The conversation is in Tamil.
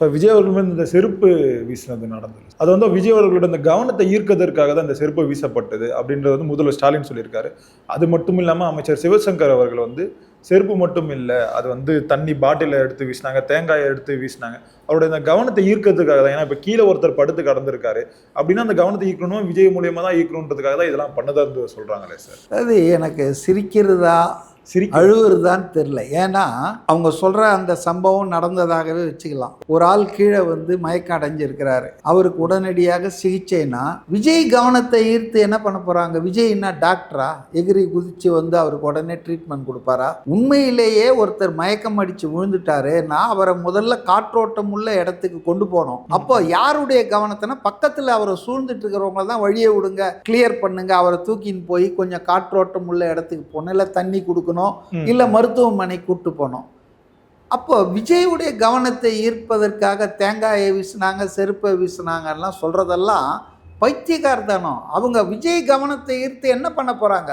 இப்போ விஜய் அவர்கள் மீது இந்த செருப்பு வீசினது நடந்தது அது வந்து விஜய் அவர்களோட இந்த கவனத்தை ஈர்க்கதற்காக தான் இந்த செருப்பு வீசப்பட்டது அப்படின்றது வந்து முதல்வர் ஸ்டாலின் சொல்லியிருக்காரு. அது மட்டும் இல்லாமல் அமைச்சர் சிவசங்கர் அவர்கள் வந்து செருப்பு மட்டும் இல்லை அது வந்து தண்ணி பாட்டில எடுத்து வீசினாங்க தேங்காயை எடுத்து வீசினாங்க. அவருடைய இந்த கவனத்தை ஈர்க்கிறதுக்காக தான் ஏன்னா இப்போ கீழே ஒருத்தர் படுத்து கடந்திருக்காரு. அப்படின்னா அந்த கவனத்தை ஈர்க்கணும் விஜய் மூலியமா தான் ஈர்க்கணுன்றதுக்காக தான் இதெல்லாம் பண்ணதா இருந்து சொல்றாங்களே சார் அது எனக்கு சிரிக்கிறதா சிரி அழுவுறதான்னு தெரில ஏன்னா அவங்க சொல்கிற அந்த சம்பவம் நடந்ததாகவே வச்சுக்கலாம். ஒரு ஆள் கீழே வந்து மயக்கம் அடைஞ்சிருக்கிறாரு அவருக்கு உடனடியாக சிகிச்சைனா விஜய் கவனத்தை ஈர்த்து என்ன பண்ண போகிறாங்க விஜய் என்ன டாக்டரா எகிரி குதிச்சு வந்து அவருக்கு உடனே ட்ரீட்மெண்ட் கொடுப்பாரா? உண்மையிலேயே ஒருத்தர் மயக்கம் அடித்து விழுந்துட்டாரு. நான் அவரை முதல்ல காற்றோட்டம் உள்ள இடத்துக்கு கொண்டு போனோம். அப்போ யாருடைய கவனத்தைனா பக்கத்தில் அவரை சூழ்ந்துட்டு இருக்கிறவங்கள தான் வழியை விடுங்க கிளியர் பண்ணுங்க அவரை தூக்கின்னு போய் கொஞ்சம் காற்றோட்டம் உள்ள இடத்துக்கு போகணும் இல்லை தண்ணி கொடுக்கணும். இல்லை மருத்துவமனை கூட்டு போனோம். அப்போ விஜயுடைய கவனத்தை ஈர்ப்பதற்காக தேங்காயை வீசினாங்க செருப்பை வீசினாங்கலாம் சொல்றதெல்லாம் பைத்தியகார்த்தனம் அவங்க விஜய் கவனத்தை ஈர்த்து என்ன பண்ண போறாங்க?